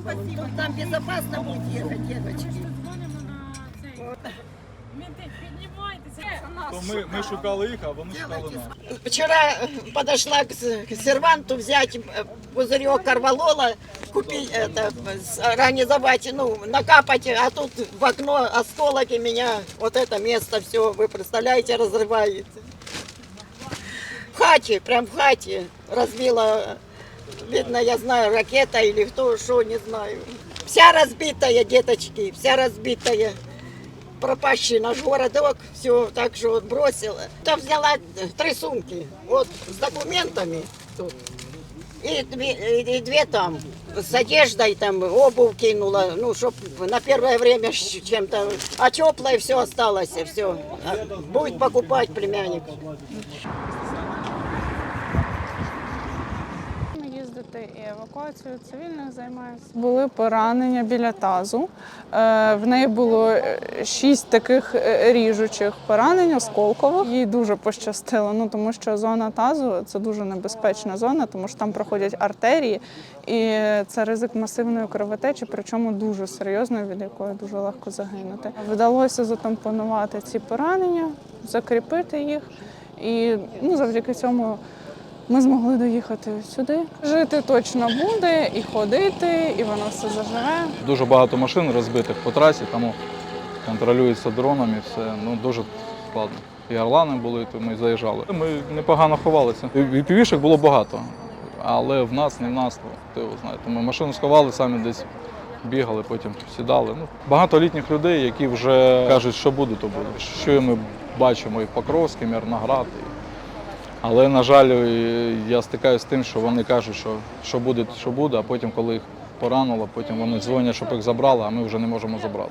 Тут нам безопасно будет ехать, девочки. То ми, ми шукали їх, а вони шукали нас. Вчера подошла к с- к серванту взять э, пузырек корвалола, купить это, с- организовать, ну, накапать, а тут в окно осколок и меня вот это место все, вы представляете, разрывает. В хате, прям в хате разбила, видно, я знаю, ракета или кто, что, не знаю. Вся разбитая, деточки, вся разбитая пропащий наш городок, все так что вот бросила. Там взяла три сумки, вот с документами тут. И две, и две там, с одеждой там, обувь кинула, ну, чтоб на первое время чем-то, а теплое все осталось, все. Будет покупать племянник. І евакуацією цивільних займаюся. Були поранення біля тазу. Е, В неї було е, шість таких е, ріжучих поранень, осколкових. Їй дуже пощастило, ну тому що зона тазу це дуже небезпечна зона, тому що там проходять артерії, і це ризик масивної кровотечі, причому дуже серйозної, від якої дуже легко загинути. Вдалося затампонувати ці поранення, закріпити їх, і ну завдяки цьому. Ми змогли доїхати сюди. Жити точно буде, і ходити, і воно все заживе. Дуже багато машин розбитих по трасі, тому контролюється дронами, все ну дуже складно. І орлани були, то ми заїжджали. Ми непогано ховалися. І було багато, але в нас не в нас, то ви знаєте. Ми машину сховали, самі десь бігали, потім сідали. Ну, багато літніх людей, які вже кажуть, що буде, то буде. Що ми бачимо і в Покровській, Мирноград. І... Але, на жаль, я стикаюся з тим, що вони кажуть, що, що буде, що буде, а потім, коли їх поранило, потім вони дзвонять, щоб їх забрали, а ми вже не можемо забрати.